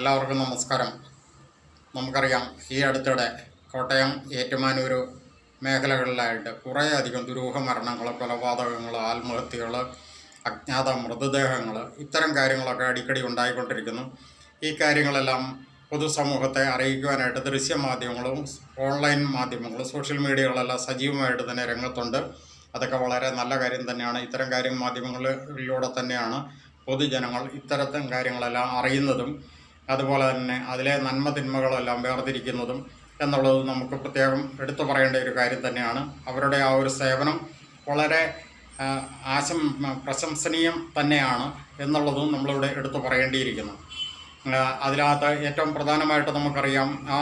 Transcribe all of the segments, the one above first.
എല്ലാവർക്കും നമസ്കാരം. നമുക്കറിയാം ഈ അടുത്തിടെ കോട്ടയം ഏറ്റുമാനൂർ മേഖലകളിലായിട്ട് കുറേയധികം ദുരൂഹ മരണങ്ങൾ കൊലപാതകങ്ങൾ ആത്മഹത്യകൾ അജ്ഞാത മൃതദേഹങ്ങൾ ഇത്തരം കാര്യങ്ങളൊക്കെ അടിക്കടി ഉണ്ടായിക്കൊണ്ടിരിക്കുന്നു. ഈ കാര്യങ്ങളെല്ലാം പൊതുസമൂഹത്തെ അറിയിക്കുവാനായിട്ട് ദൃശ്യമാധ്യമങ്ങളും ഓൺലൈൻ മാധ്യമങ്ങളും സോഷ്യൽ മീഡിയകളെല്ലാം സജീവമായിട്ട് തന്നെ രംഗത്തുണ്ട്. അതൊക്കെ വളരെ നല്ല കാര്യം തന്നെയാണ്. ഇത്തരം കാര്യം മാധ്യമങ്ങളിലൂടെ തന്നെയാണ് പൊതുജനങ്ങൾ ഇത്തരത്തിൽ കാര്യങ്ങളെല്ലാം അറിയുന്നതും അതുപോലെ തന്നെ അതിലെ നന്മ തിന്മകളെല്ലാം വേർതിരിക്കുന്നതും എന്നുള്ളത് നമുക്ക് പ്രത്യേകം എടുത്തു പറയേണ്ട ഒരു കാര്യം തന്നെയാണ്. അവരുടെ ആ ഒരു സേവനം വളരെ ആശം പ്രശംസനീയം തന്നെയാണ് എന്നുള്ളതും നമ്മളിവിടെ എടുത്തു പറയേണ്ടിയിരിക്കുന്നു. അതിനകത്ത് ഏറ്റവും പ്രധാനമായിട്ട് നമുക്കറിയാം ആ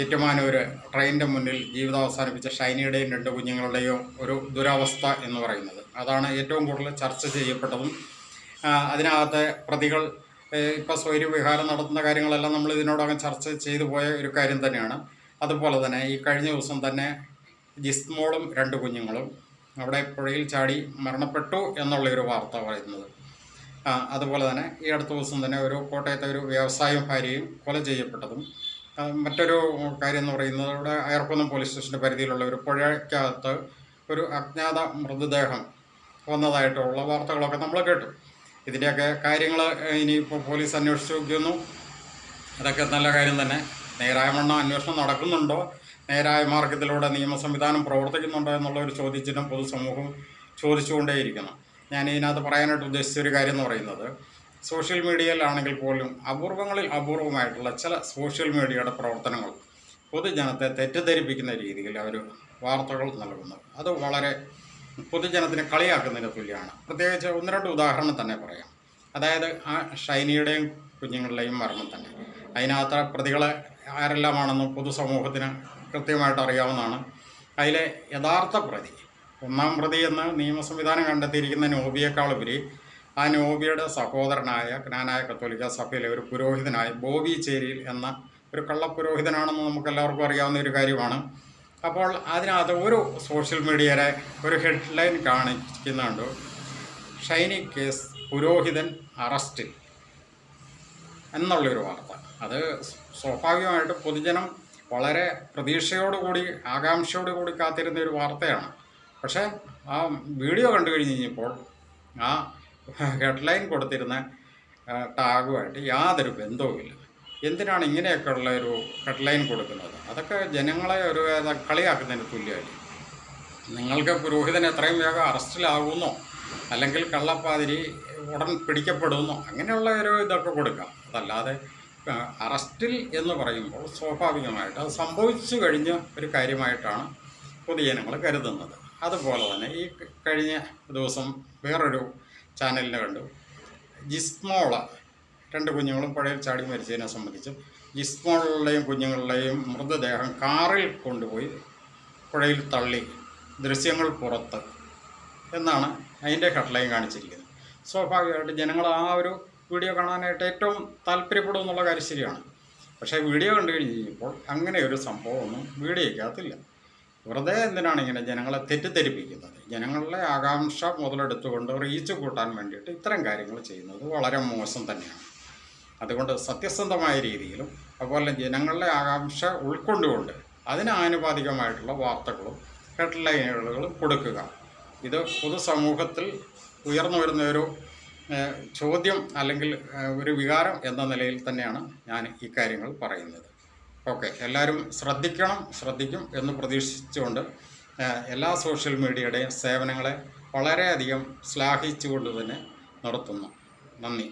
ഏറ്റുമാനൂർ ട്രെയിനിന്റെ മുന്നിൽ ജീവിതം അവസാനിപ്പിച്ച ഷൈനിയുടെയും രണ്ട് കുഞ്ഞുങ്ങളുടെയും ഒരു ദുരവസ്ഥ എന്ന് പറയുന്നത്. അതാണ് ഏറ്റവും കൂടുതൽ ചർച്ച ചെയ്യപ്പെട്ടതും. അതിനകത്തെ പ്രതികൾ ഇപ്പോൾ സ്വൈര്യവിഹാരം നടത്തുന്ന കാര്യങ്ങളെല്ലാം നമ്മൾ ഇതിനോടകം ചർച്ച ചെയ്തു പോയ ഒരു കാര്യം തന്നെയാണ്. അതുപോലെ തന്നെ ഈ കഴിഞ്ഞ ദിവസം തന്നെ ജിസ്മോളും രണ്ട് കുഞ്ഞുങ്ങളും അവിടെ പുഴയിൽ ചാടി മരണപ്പെട്ടു എന്നുള്ളൊരു വാർത്ത പറയുന്നത്. അതുപോലെ തന്നെ ഈ അടുത്ത ദിവസം തന്നെ ഒരു കോട്ടയത്തെ ഒരു വ്യവസായ ഭാര്യയും കൊല ചെയ്യപ്പെട്ടതും മറ്റൊരു കാര്യം എന്ന് പറയുന്നത് ഇവിടെ അയർക്കുന്നം പോലീസ് സ്റ്റേഷന്റെ പരിധിയിലുള്ള ഒരു പുഴയ്ക്കകത്ത് ഒരു അജ്ഞാത മൃതദേഹം വന്നതായിട്ടുള്ള വാർത്തകളൊക്കെ നമ്മൾ കേട്ടു. ഇതിന്റെയൊക്കെ കാര്യങ്ങൾ ഇനിയിപ്പോൾ പോലീസ് അന്വേഷിച്ച് നോക്കിയൊന്നു. അതൊക്കെ നല്ല കാര്യം തന്നെ. നേരായ വണ്ണം അന്വേഷണം നടക്കുന്നുണ്ടോ? നേരായ മാർഗത്തിലൂടെ നിയമ സംവിധാനം പ്രവർത്തിക്കുന്നുണ്ടോ എന്നുള്ള ഒരു ചോദ്യചിഹ്നം പൊതുസമൂഹം ചോദിച്ചുകൊണ്ടേയിരിക്കുന്നു. ഞാൻ ഇതിനകത്ത് പറയാനായിട്ട് ഉദ്ദേശിച്ച ഒരു കാര്യം എന്ന് പറയുന്നത് സോഷ്യൽ മീഡിയയിലാണെങ്കിൽ പോലും അപൂർവങ്ങളിൽ അപൂർവമായിട്ടുള്ള ചില സോഷ്യൽ മീഡിയയുടെ പ്രവർത്തനങ്ങൾ പൊതുജനത്തെ തെറ്റിദ്ധരിപ്പിക്കുന്ന രീതിയിൽ അവർ വാർത്തകൾ നൽകുന്നു. അത് വളരെ പൊതുജനത്തിനെ കളിയാക്കുന്നതിന് തുല്യമാണ്. പ്രത്യേകിച്ച് ഒന്ന് രണ്ട് ഉദാഹരണം തന്നെ പറയാം. അതായത് ആ ഷൈനിയുടെയും കുഞ്ഞുങ്ങളുടെയും മരണം തന്നെ. അതിനകത്ത് പ്രതികളെ ആരെല്ലാമാണെന്ന് പൊതുസമൂഹത്തിന് കൃത്യമായിട്ട് അറിയാവുന്നതാണ്. അതിലെ യഥാർത്ഥ പ്രതി ഒന്നാം പ്രതി എന്ന് നിയമസംവിധാനം കണ്ടെത്തിയിരിക്കുന്ന നോബിയേക്കാൾ ഉപരി ആ നോബിയുടെ സഹോദരനായ ജ്ഞാനായ കത്തോലിക്ക സഭയിലെ ഒരു പുരോഹിതനായ ബോബി ചേരിയിൽ എന്ന ഒരു കള്ളപ്പുരോഹിതനാണെന്ന് നമുക്ക് എല്ലാവർക്കും അറിയാവുന്ന ഒരു കാര്യമാണ്. അപ്പോൾ അതിനകത്ത് ഒരു സോഷ്യൽ മീഡിയയുടെ ഒരു ഹെഡ്ലൈൻ കാണിക്കുന്നുണ്ട്. ഷൈനി കേസ് പുരോഹിതൻ അറസ്റ്റിൽ എന്നുള്ളൊരു വാർത്ത. അത് സ്വാഭാവികമായിട്ട് പൊതുജനം വളരെ പ്രതീക്ഷയോടുകൂടി ആകാംക്ഷയോടുകൂടി കാത്തിരുന്ന ഒരു വാർത്തയാണ്. പക്ഷേ ആ വീഡിയോ കണ്ടു കഴിഞ്ഞ് കഴിഞ്ഞപ്പോൾ ആ ഹെഡ്ലൈൻ കൊടുത്തിരുന്ന ടാഗുമായിട്ട് യാതൊരു ബന്ധവുമില്ല. എന്തിനാണ് ഇങ്ങനെയൊക്കെയുള്ള ഒരു ഹെഡ്ലൈൻ കൊടുക്കുന്നത്? അതൊക്കെ ജനങ്ങളെ ഒരു കളിയാക്കുന്നതിന് തുല്യമായി നിങ്ങൾക്ക് പുരോഹിതൻ എത്രയും വേഗം അറസ്റ്റിലാകുന്നോ അല്ലെങ്കിൽ കള്ളപ്പാതിരി ഉടൻ പിടിക്കപ്പെടുന്നോ അങ്ങനെയുള്ള ഒരു ഇതൊക്കെ കൊടുക്കാം. അതല്ലാതെ അറസ്റ്റിൽ എന്ന് പറയുമ്പോൾ സ്വാഭാവികമായിട്ട് അത് സംഭവിച്ചു കഴിഞ്ഞ ഒരു കാര്യമായിട്ടാണ് പൊതുജനങ്ങൾ കരുതുന്നത്. അതുപോലെ തന്നെ ഈ കഴിഞ്ഞ ദിവസം വേറൊരു ചാനലിനെ കണ്ടു. ജിസ്മോള രണ്ട് കുഞ്ഞുങ്ങളും പുഴയിൽ ചാടി മരിച്ചതിനെ സംബന്ധിച്ചും ജിസ്മോളുടെയും കുഞ്ഞുങ്ങളുടെയും മൃതദേഹം കാറിൽ കൊണ്ടുപോയി പുഴയിൽ തള്ളി ദൃശ്യങ്ങൾ പുറത്ത് എന്നാണ് അതിന്റെ ഹെഡ്ലൈൻ കാണിച്ചിരിക്കുന്നത്. സ്വാഭാവികമായിട്ട് ജനങ്ങൾ ആ ഒരു വീഡിയോ കാണാനായിട്ട് ഏറ്റവും താല്പര്യപ്പെടും എന്നുള്ള കാര്യം ശരിയാണ്. പക്ഷേ വീഡിയോ കണ്ടു കഴിഞ്ഞ് കഴിഞ്ഞപ്പോൾ അങ്ങനെ ഒരു സംഭവമൊന്നും വീഡിയോയ്ക്കകത്തില്ല. വെറുതെ എന്തിനാണ് ഇങ്ങനെ ജനങ്ങളെ തെറ്റിദ്ധരിപ്പിക്കുന്നത്? ജനങ്ങളുടെ ആകാംക്ഷ മുതലെടുത്തുകൊണ്ട് റീച്ച് കൂട്ടാൻ വേണ്ടിയിട്ട് ഇത്തരം കാര്യങ്ങൾ ചെയ്യുന്നത് വളരെ മോശം തന്നെയാണ്. അതുകൊണ്ട് സത്യസന്ധമായ രീതിയിലും അതുപോലെ ജനങ്ങളുടെ ആകാംക്ഷ ഉൾക്കൊണ്ടുകൊണ്ട് അതിന് ആനുപാതികമായിട്ടുള്ള വാർത്തകളും ഹെഡ്ലൈനുകളും കൊടുക്കുക. ഇത് പൊതുസമൂഹത്തിൽ ഉയർന്നു വരുന്ന ഒരു ചോദ്യം അല്ലെങ്കിൽ ഒരു വികാരം എന്ന നിലയിൽ തന്നെയാണ് ഞാൻ ഈ കാര്യങ്ങൾ പറയുന്നത്. ഓക്കെ എല്ലാവരും ശ്രദ്ധിക്കണം ശ്രദ്ധിക്കും എന്ന് പ്രതീക്ഷിച്ചുകൊണ്ട് എല്ലാ സോഷ്യൽ മീഡിയയുടെയും സേവനങ്ങളെ വളരെയധികം ശ്ലാഘിച്ചുകൊണ്ട് തന്നെ നടത്തുന്നു. നന്ദി.